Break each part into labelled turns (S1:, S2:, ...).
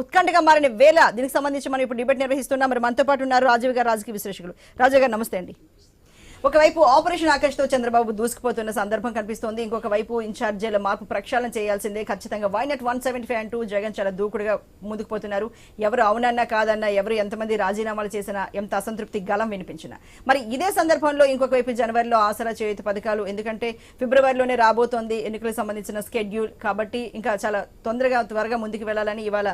S1: ఉత్కంఠగా మారిన వేళ దీనికి సంబంధించి మనం ఇప్పుడు డిబేట్ నిర్వహిస్తున్నాం. మరి మనతో పాటు ఉన్నారు రాజీవ్ గారు రాజకీయ విశ్లేషకులు. రాజీవ్ గారు నమస్తే అండి. ఒకవైపు ఆపరేషన్ ఆకాష్తో చంద్రబాబు దూసుకుపోతున్న సందర్భం కనిపిస్తోంది. ఇంకొక వైపు ఇన్ఛార్జీల మార్పు ప్రక్షాళన చేయాల్సిందే. ఖచ్చితంగా వైనట్ వన్ సెవెంటీ ఫైవ్ అంటూ జగన్ చాలా దూకుడుగా ముందుకు పోతున్నారు. ఎవరు అవునన్నా కాదన్నా ఎవరు ఎంతమంది రాజీనామాలు చేసినా ఎంత అసంతృప్తి గలం వినిపించినా. మరి ఇదే సందర్భంలో ఇంకొక వైపు జనవరిలో ఆసరా చేయుత పథకాలు ఎందుకంటే ఫిబ్రవరిలోనే రాబోతోంది ఎన్నికలకు సంబంధించిన స్కెడ్యూల్ కాబట్టి ఇంకా చాలా తొందరగా త్వరగా ముందుకు వెళ్ళాలని ఇవాళ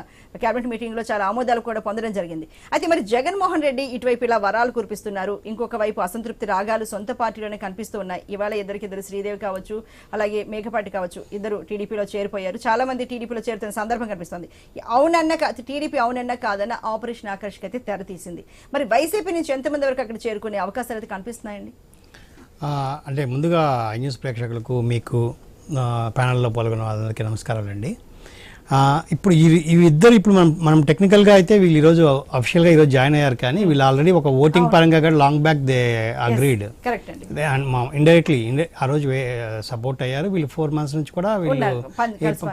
S1: కేబినెట్ మీటింగ్లో చాలా ఆమోదాలు కూడా పొందడం జరిగింది. అయితే మరి జగన్మోహన్ రెడ్డి ఇటువైపు ఇలా వరాలు కురిపిస్తున్నారు. ఇంకొక వైపు అసంతృప్తి రాగాలు సొంత పార్టీలోనే కనిపిస్తూ ఉన్నాయి. ఇవాళ ఇద్దరికిద్దరు శ్రీదేవి కావచ్చు అలాగే మేకపాటి కావచ్చు ఇద్దరు టీడీపీలో చేరిపోయారు. చాలా మంది టీడీపీలో చేరుతున్న సందర్భం కనిపిస్తుంది. అవునన్న టీడీపీ అవునన్న కాదన్న ఆపరేషన్ ఆకర్షక అయితే తెరతీసింది. మరి వైసీపీ నుంచి ఎంతమంది వరకు అక్కడ చేరుకునే అవకాశాలు అయితే కనిపిస్తున్నాయండి?
S2: అంటే ముందుగా న్యూస్ ప్రేక్షకులకు మీకు ప్యానల్లో పాల్గొన్న వాళ్ళందరికీ నమస్కారాలండి. ఇప్పుడు ఈ- ఇవి ఇద్దరు ఇప్పుడు మనం మనం టెక్నికల్గా అయితే వీళ్ళు ఈరోజు అఫిషియల్గా ఈరోజు జాయిన్ అయ్యారు కానీ వీళ్ళు ఆల్రెడీ ఒక ఓటింగ్ పరంగా కూడా long back they agreed indirectly ఆ రోజు సపోర్ట్ అయ్యారు. వీళ్ళు ఫోర్ మంత్స్ నుంచి కూడా వీళ్ళు.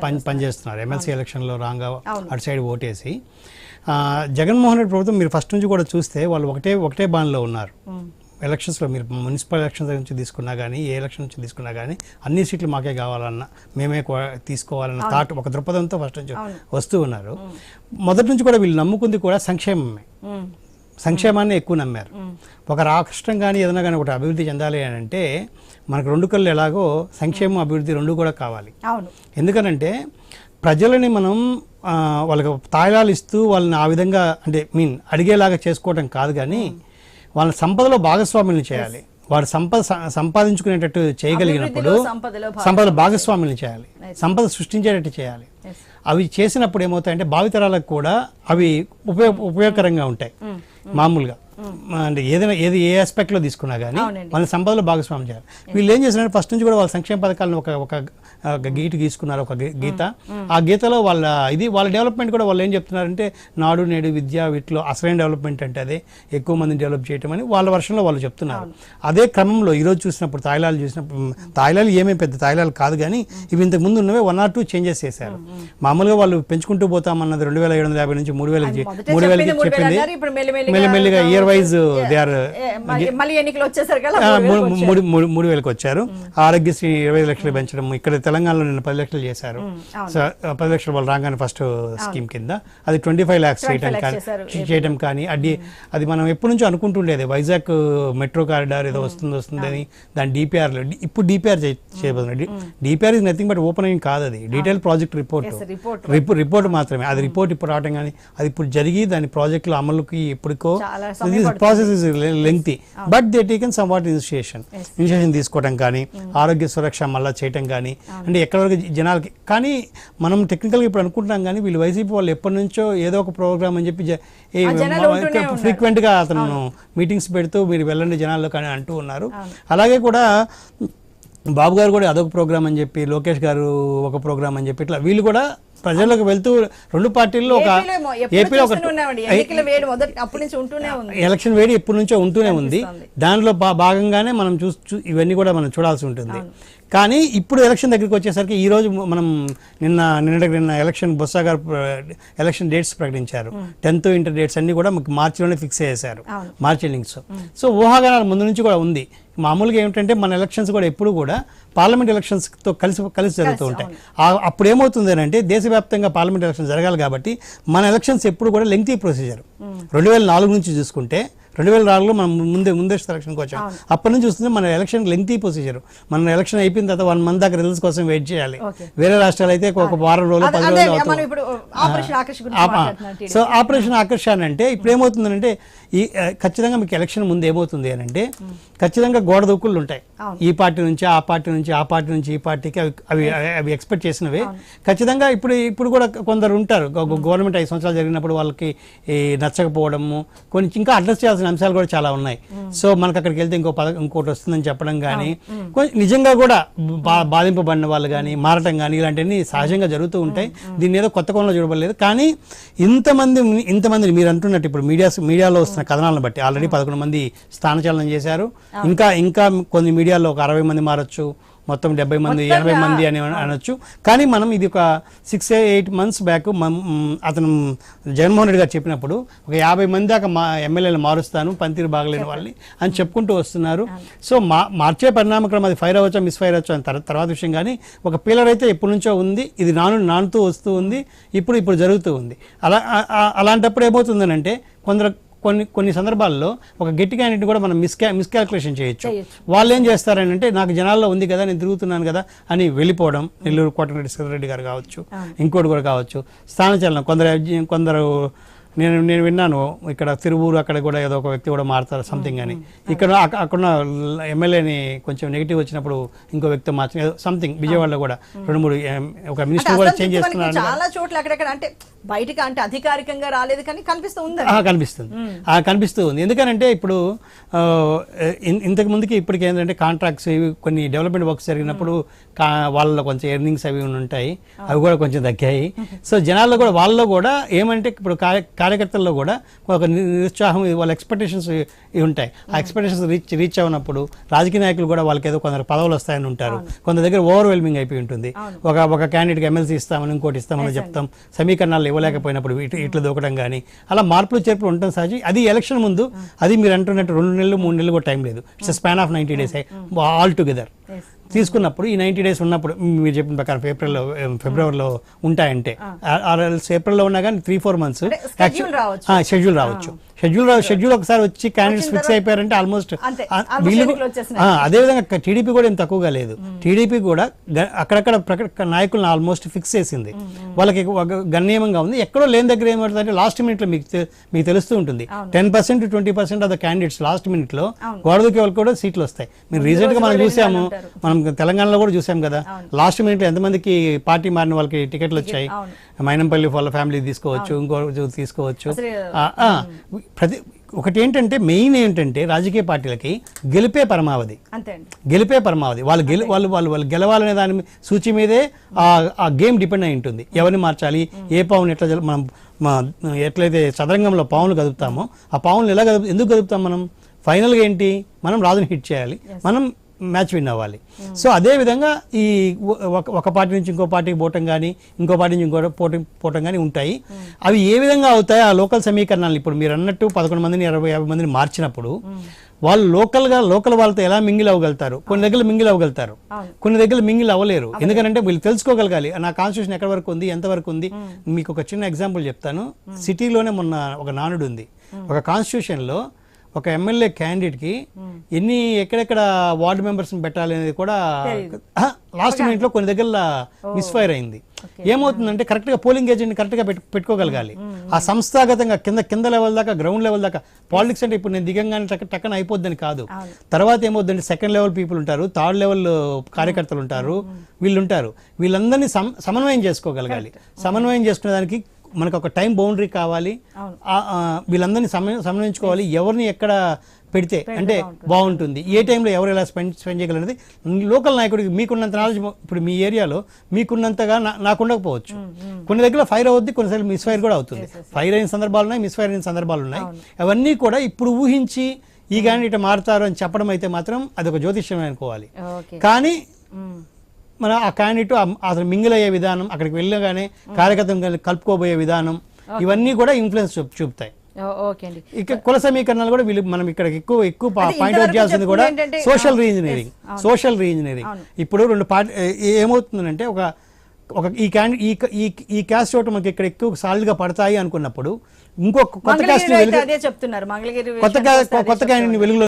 S1: పని-
S2: పనిచేస్తున్నారు. ఎమ్మెల్సీ ఎలక్షన్లో రాంగా. అటు సైడ్ ఓటేసి. జగన్మోహన్ రెడ్డి ప్రభుత్వం మీరు ఫస్ట్ నుంచి కూడా చూస్తే వాళ్ళు ఒకటే ఒకటే బాణలో ఉన్నారు. ఎలక్షన్స్లో మీరు మున్సిపల్ ఎలక్షన్స్ నుంచి తీసుకున్నా కానీ ఏ ఎలక్షన్ నుంచి తీసుకున్నా కానీ అన్ని సీట్లు మాకే కావాలన్నా మేమే తీసుకోవాలన్న థాట్ ఒక దృక్పథంతో ఫస్ట్ నుంచి వస్తూ ఉన్నారు. మొదటి నుంచి కూడా వీళ్ళు నమ్ముకుంది కూడా సంక్షేమమే. సంక్షేమాన్ని ఎక్కువ నమ్మారు. ఒక రాష్ట్రం కానీ ఏదైనా కానీ ఒకటి అభివృద్ధి చెందాలి అని అంటే మనకు రెండు కళ్ళు ఎలాగో సంక్షేమం అభివృద్ధి రెండు కూడా కావాలి. ఎందుకనంటే ప్రజలని మనం వాళ్ళకి తాయిలాలు ఇస్తూ వాళ్ళని ఆ విధంగా అంటే మీన్ అడిగేలాగా చేసుకోవడం కాదు కానీ వాళ్ళ సంపదలో భాగస్వాములను చేయాలి. వాడు సంపద సంపాదించుకునేటట్టు చేయగలిగినప్పుడు
S1: సంపదలో
S2: భాగస్వాములను చేయాలి. సంపద సృష్టించేటట్టు చేయాలి. అవి చేసినప్పుడు ఏమవుతాయంటే భావితరాలకు కూడా అవి ఉపయోగ ఉపయోగకరంగా ఉంటాయి. మామూలుగా. అంటే ఏదైనా ఏది ఏ aspect లో తీసుకున్నా కానీ. వాళ్ళ సంపదలో భాగస్వామ్యం చేయాలి. వీళ్ళు ఏం చేసినారు ఫస్ట్ నుంచి కూడా వాళ్ళ సంక్షేమ పథకాలను ఒక ఒక గీటు గీసుకున్నారు ఒక గీత. ఆ గీతలో వాళ్ళ ఇది వాళ్ళ డెవలప్మెంట్ కూడా వాళ్ళు ఏం చెప్తున్నారంటే నాడు నేడు విద్య వీటిలో అసలైన డెవలప్మెంట్ అంటే అదే ఎక్కువ మందిని డెవలప్ చేయటం అని వాళ్ళ వర్షంలో వాళ్ళు చెప్తున్నారు. అదే క్రమంలో ఈరోజు చూసినప్పుడు తాయిలాలు చూసినప్పుడు తాయిలాలు ఏమేమి పెద్ద తాయిలాలు కాదు కానీ ఇవి ఇంతకు ముందు ఉన్నవే వన్ ఆర్ టూ చేంజెస్ చేశారు. మామూలుగా వాళ్ళు పెంచుకుంటూ పోతామన్నది రెండు వేల ఏడు వందల యాభై నుంచి మూడు వేలకి
S1: మొదట
S2: మూడు వేలకి
S1: చెప్పింది వేలు మెల్లిమెల్లిగా
S2: ఇయర్ వైజ్ దే ఆర్
S1: మళ్ళీ- ఎన్నికలు వచ్చేసరికి మూడు వేలకు
S2: వచ్చారు. ఆరోగ్యశ్రీ ఇరవై ఐదు లక్షలు పెంచడం ఇక్కడ తెలంగాణలో నిన్న పది లక్షలు చేశారు. సో పది లక్షలు వాళ్ళు రాగానే ఫస్ట్ స్కీమ్ కింద. అది ట్వంటీ ఫైవ్ ల్యాక్స్
S1: 25
S2: చేయడం కానీ. చేయడం కానీ అది అది మనం ఎప్పటి నుంచో అనుకుంటుండేది. వైజాగ్ మెట్రో కారిడార్ ఏదో వస్తుంది వస్తుంది అని దాని డిపిఆర్ ఇప్పుడు డిపిఆర్ చేయబోతుంది DPR is nothing but open కాదు అది. Detail project report. రిపోర్ట్ మాత్రమే. అది రిపోర్ట్ ఇప్పుడు రావడం కానీ అది ఇప్పుడు జరిగి దాని ప్రాజెక్టుల అమలుకి ఇప్పటికో
S1: పడుతుంది.
S2: Process is lengthy but they taken somewhat initiation initiation తీసుకోవడం కానీ ఆరోగ్య సురక్ష మళ్ళీ చేయటం కానీ అంటే ఎక్కడ వరకు జనాలకి కానీ మనం టెక్నికల్గా ఇప్పుడు అనుకుంటున్నాం కానీ వీళ్ళు వైసీపీ వాళ్ళు ఎప్పటి నుంచో ఏదో ఒక ప్రోగ్రామ్ అని చెప్పి జ- ఏ
S1: ఆ జనాలు ఉంటూనే ఉన్నారు.
S2: frequent గా అతను మీటింగ్స్ పెడుతూ మీరు వెళ్ళండి జనాల్లో కానీ అంటూ ఉన్నారు. అలాగే కూడా బాబు గారు కూడా అదొక ప్రోగ్రామ్ అని చెప్పి లోకేష్ గారు ఒక ప్రోగ్రామ్ అని చెప్పి ఇట్లా వీళ్ళు కూడా ప్రజల్లోకి వెళ్తూ రెండు పార్టీల్లో ఒక
S1: ఏపీలో
S2: ఒక ఎలక్షన్ వేడి ఎప్పటి నుంచో ఉంటూనే ఉంది. దానిలో భాగంగానే మనం చూ ఇవన్నీ కూడా మనం చూడాల్సి ఉంటుంది. కానీ ఇప్పుడు ఎలక్షన్ దగ్గరికి వచ్చేసరికి ఈ రోజు మనం నిన్న నిన్న నిన్న election Botsa garu election dates ప్రకటించారు. టెన్త్ ఇంటర్ డేట్స్ అన్ని కూడా మార్చిలోనే ఫిక్స్ చేశారు. మార్చ్ ఎండింగ్స్ సో ఊహాగానాలు ముందు నుంచి కూడా ఉంది. మామూలుగా ఏమిటంటే మన ఎలక్షన్స్ కూడా ఎప్పుడు కూడా పార్లమెంట్ ఎలక్షన్స్తో కలిసి కలిసి జరుగుతూ ఉంటాయి. అప్పుడు ఏమవుతుంది అని అంటే దేశవ్యాప్తంగా పార్లమెంట్ ఎలక్షన్ జరగాలి కాబట్టి మన ఎలక్షన్స్ ఎప్పుడు కూడా లెంగ్తీ ప్రొసీజర్ రెండు వేల నాలుగు నుంచి చూసుకుంటే రెండు వేల నాలుగులో మనం ముందే ముందస్తు ఎలక్షన్కి వచ్చాం. అప్పటి నుంచి చూస్తుంది మన ఎలక్షన్ లెంగ్తీ ప్రొసీజర్ మన ఎలక్షన్ అయిపోయిన తర్వాత వన్ మంత్ దాకా రిజల్ట్స్ కోసం వెయిట్ చేయాలి. వేరే రాష్ట్రాలు అయితే ఒక వారం రోజులు పది రోజులు
S1: ఆపరేషన్ ఆకర్ష్.
S2: సో ఆపరేషన్ ఆకర్షణ అంటే ఇప్పుడు ఏమవుతుందంటే ఈ ఖచ్చితంగా మీకు ఎలక్షన్ ముందు ఏమవుతుంది అని అంటే ఖచ్చితంగా గోడ దూకుళ్ళు ఉంటాయి. ఈ పార్టీ నుంచి ఆ పార్టీ నుంచి ఆ పార్టీ నుంచి ఈ పార్టీకి అవి అవి ఎక్స్పెక్ట్ చేసినవి. ఖచ్చితంగా ఇప్పుడు ఇప్పుడు కూడా కొందరు ఉంటారు. గవర్నమెంట్ ఐదు సంవత్సరాలు జరిగినప్పుడు వాళ్ళకి నచ్చకపోవడము కొన్ని ఇంకా అడ్రస్ చేయాల్సిన అంశాలు కూడా చాలా ఉన్నాయి. సో మనకు అక్కడికి వెళ్తే ఇంకో పథకం ఇంకోటి వస్తుందని చెప్పడం కానీ నిజంగా కూడా బా బాధింపబడిన వాళ్ళు కానీ మారటం కానీ ఇలాంటివన్నీ సహజంగా జరుగుతూ ఉంటాయి దీన్ని ఏదో కొత్త కోణంలో చూడబడలేదు. కానీ ఇంతమంది ఇంతమంది మీరు అంటున్నట్టు ఇప్పుడు మీడియా మీడియాలో వస్తున్న కథనాలను బట్టి ఆల్రెడీ పదకొండు మంది స్థానచలనం చేశారు. ఇంకా ఇంకా కొన్ని మీడియాలో ఒక అరవై మంది మారచ్చు. మొత్తం డెబ్బై మంది ఎనభై మంది అని అనొచ్చు. కానీ మనం ఇది ఒక సిక్స్ ఎయిట్ మంత్స్ బ్యాక్ అతను జగన్మోహన్ రెడ్డి గారు చెప్పినప్పుడు ఒక యాభై మంది దాకా మా ఎమ్మెల్యేలు మారుస్తాను పనితీరు బాగలేని వాళ్ళని అని చెప్పుకుంటూ వస్తున్నారు. సో మా మార్చే పరిణామక్రమం అది ఫైర్ అవ్వచ్చా మిస్ ఫైర్ అవ్వచ్చా అని తర్వా- తర్వాత విషయం కానీ ఒక పిల్లర్ అయితే ఎప్పటి నుంచో ఉంది ఇది నాను నానుతూ వస్తూ ఉంది ఇప్పుడు ఇప్పుడు జరుగుతూ ఉంది. అలా అలాంటప్పుడు ఏమవుతుందనంటే కొందరు కొన్ని కొన్ని సందర్భాల్లో ఒక గట్టి క్యాండిడేట్ కూడా మనం మిస్కా మిస్కాల్కులేషన్ చేయొచ్చు. వాళ్ళు ఏం చేస్తారని అంటే నాకు జనాల్లో ఉంది కదా నేను తిరుగుతున్నాను కదా అని వెళ్ళిపోవడం. నెల్లూరు కోటరెడ్డి రెడ్డి గారు కావచ్చు ఇంకోటి కూడా కావచ్చు. స్థానచలనం కొందరు కొందరు నేను నేను విన్నాను. ఇక్కడ తిరువూరు అక్కడ కూడా ఏదో ఒక వ్యక్తి కూడా మారుతారు సంథింగ్ అని. ఇక్కడ అక్క- అక్కడున్న ఎమ్మెల్యేని కొంచెం నెగిటివ్ వచ్చినప్పుడు ఇంకో వ్యక్తి మార్చిన సంథింగ్ విజయవాడలో కూడా రెండు మూడు ఒక మినిస్టర్ కూడా చేంజ్ చేస్తున్నారు
S1: చాలా చోట్ల అక్కడక్కడ అంటే బయటకు అంటే అధికారికంగా రాలేదు కానీ కనిపిస్తూ ఉంది?
S2: కనిపిస్తుంది. ఆ కనిపిస్తూ ఉంది. ఎందుకనంటే ఇప్పుడు ఇంతకు ముందుకి ఇప్పటికి ఏంటంటే కాంట్రాక్ట్స్ ఇవి కొన్ని డెవలప్మెంట్ వర్క్స్ జరిగినప్పుడు వాళ్ళలో కొంచెం ఎర్నింగ్స్ అవి ఉంటాయి. అవి కూడా కొంచెం తగ్గాయి. సో జనాల్లో కూడా వాళ్ళలో కూడా ఏమంటే ఇప్పుడు కార్యకర్తల్లో కూడా ఒక నిరుత్సాహం వాళ్ళ ఎక్స్పెక్టేషన్స్ ఉంటాయి. ఆ ఎక్స్పెక్టేషన్స్ రీచ్ రీచ్ అవునప్పుడు రాజకీయ నాయకులు కూడా వాళ్ళకి ఏదో కొందరు పదవులు వస్తాయని ఉంటారు. కొంత దగ్గర ఓవర్వెల్మింగ్ అయిపోయి ఉంటుంది. ఒక ఒక క్యాండిడేట్కి ఎమ్మెల్సీ ఇస్తామని ఇంకోటి ఇస్తామని చెప్తాం. సమీకరణాలు ఇవ్వలేకపోయినప్పుడు ఇటు ఇట్లా దూకడం కానీ అలా మార్పులు చేర్పులు ఉండటం సహజం. అది ఎలక్షన్ ముందు అది మీరు అంటున్నట్టు రెండు నెలలు మూడు నెలలు కూడా టైం లేదు. It's span of ninety days all together తీసుకున్నప్పుడు ఈ నైంటీ డేస్ ఉన్నప్పుడు మీరు చెప్పిన ప్రకారం ఏప్రిల్లో ఫిబ్రవరిలో ఉంటాయంటే ఏప్రిల్లో ఉన్నా కానీ త్రీ ఫోర్ మంత్స్. షెడ్యూల్ రావచ్చు. షెడ్యూల్ షెడ్యూల్ ఒకసారి వచ్చి క్యాండిడేట్స్ ఫిక్స్ అయిపోయారంటే ఆల్మోస్ట్ వీళ్ళు అదేవిధంగా టీడీపీ కూడా ఏం తక్కువగా లేదు. టీడీపీ కూడా అక్కడక్కడ నాయకులను ఆల్మోస్ట్ ఫిక్స్ చేసింది. వాళ్ళకి గణనీయంగా ఉంది. ఎక్కడో లేని దగ్గర ఏమవుతుందంటే లాస్ట్ మినిట్లో మీకు మీకు తెలుస్తూ ఉంటుంది. Ten percent twenty percent of the candidates last మినిట్లో గోడదూకి వాళ్ళకి కూడా సీట్లు వస్తాయి. మీరు రీసెంట్గా మనం చూసాము. మనం తెలంగాణలో కూడా చూసాం కదా. లాస్ట్ మినిట్లో ఎంతమందికి పార్టీ మారిన వాళ్ళకి టికెట్లు వచ్చాయి? మైనంపల్లి వాళ్ళ ఫ్యామిలీ తీసుకోవచ్చు ఇంకో తీసుకోవచ్చు. ప్రతి ఒకటి ఏంటంటే మెయిన్ ఏంటంటే రాజకీయ పార్టీలకి గెలిపే పరమావధి.
S1: అంతే
S2: గెలిపే పరమావధి. వాళ్ళు గెలి వాళ్ళు వాళ్ళు వాళ్ళు గెలవాలనే దాని సూచి మీదే ఆ గేమ్ డిపెండ్ అయి ఉంటుంది. ఎవరిని మార్చాలి ఏ పావును ఎట్లా మనం ఎట్లయితే చదరంగంలో పావులు కదుపుతామో ఆ పావులను ఎలా కదుపు ఎందుకు కదుపుతాం మనం? ఫైనల్గా ఏంటి? మనం రాజుని హిట్ చేయాలి. మనం మ్యాచ్ విన్ అవ్వాలి. సో అదే విధంగా ఈ ఒక పార్టీ నుంచి ఇంకో పార్టీకి పోవటం కానీ ఇంకో పార్టీ నుంచి ఇంకో పోటీ పోవటం కానీ ఉంటాయి. అవి ఏ విధంగా అవుతాయి? ఆ లోకల్ సమీకరణాలు ఇప్పుడు మీరు అన్నట్టు పదకొండు మందిని ఇరవై యాభై మందిని మార్చినప్పుడు వాళ్ళు లోకల్గా లోకల్ వాళ్ళతో ఎలా మింగిల్ అవ్వగలుగుతారు? కొన్ని దగ్గర మింగిల్ అవ్వగలుగుతారు. కొన్ని దగ్గర మింగిల్ అవ్వలేరు. ఎందుకంటే వీళ్ళు తెలుసుకోగలగాలి. నా కాన్స్టిట్యూషన్ ఎక్కడ వరకు ఉంది? ఎంత వరకు ఉంది? మీకు ఒక చిన్న ఎగ్జాంపుల్ చెప్తాను. సిటీలోనే మొన్న ఒక నానుడు ఉంది. ఒక కాన్స్టిట్యూషన్లో ఒక ఎమ్మెల్యే క్యాండిడేట్కి ఎన్ని ఎక్కడెక్కడ వార్డు మెంబర్స్ పెట్టాలి అనేది కూడా లాస్ట్ మినిట్లో కొన్ని దగ్గర మిస్ఫైర్ అయింది. ఏమవుతుందంటే కరెక్ట్గా పోలింగ్ ఏజెంట్ కరెక్ట్గా పెట్టు- పెట్టుకోగలగాలి ఆ సంస్థాగతంగా కింద కింద లెవెల్ దాకా గ్రౌండ్ లెవెల్ దాకా పాలిటిక్స్ అంటే ఇప్పుడు నేను దిగంగానే టక్ టక్కన అయిపోద్దని కాదు. తర్వాత ఏమవుతుందంటే సెకండ్ లెవెల్ పీపుల్ ఉంటారు థర్డ్ లెవెల్ కార్యకర్తలు ఉంటారు వీళ్ళు ఉంటారు వీళ్ళందరినీ సమ సమన్వయం చేసుకోగలగాలి. సమన్వయం చేసుకునే దానికి మనకు ఒక టైం బౌండరీ కావాలి. వీళ్ళందరినీ సమన్వయం సమన్వయించుకోవాలి. ఎవరిని ఎక్కడ పెడితే అంటే బాగుంటుంది. ఏ టైంలో ఎవరు ఎలా స్పెండ్ స్పెండ్ చేయగలనేది లోకల్ నాయకుడికి మీకున్నంత నాలెడ్జ్ ఇప్పుడు మీ ఏరియాలో మీకున్నంతగా నాకు ఉండకపోవచ్చు. కొన్ని దగ్గర ఫైర్ అవుద్ది కొన్నిసార్లు మిస్ ఫైర్ కూడా అవుతుంది. ఫైర్ అయిన సందర్భాలు ఉన్నాయి మిస్ ఫైర్ అయిన సందర్భాలు ఉన్నాయి. అవన్నీ కూడా ఇప్పుడు ఊహించి ఈ క్యాండిడేట్ మారుతారు అని చెప్పడం అయితే మాత్రం అది ఒక జ్యోతిష్యం అనుకోవాలి కానీ మన ఆ క్యాండిడేట్ అతను మింగిల్ అయ్యే విధానం అక్కడికి వెళ్ళగానే కార్యకర్తలు కలుపుకోబోయే విధానం ఇవన్నీ కూడా ఇన్ఫ్లుయెన్స్ చూపుతాయి. ఇక కుల సమీకరణాలు కూడా వీళ్ళు మనం ఇక్కడ ఎక్కువ ఎక్కువ పాయింట్ అవుట్ చేయాల్సింది కూడా సోషల్ రీఇంజనీరింగ్. సోషల్ రీఇంజనీరింగ్ ఇప్పుడు రెండు పార్టీ ఏమవుతుందంటే ఒక ఒక ఈ క్యాండి ఈ ఈ క్యాస్ట్ ఓటు మనకి ఇక్కడ ఎక్కువ సాలిడ్గా పడతాయి అనుకున్నప్పుడు ఇంకో కొత్త క్యాస్ట్ కొత్త కొత్త క్యాండిడేట్ వెలుగులో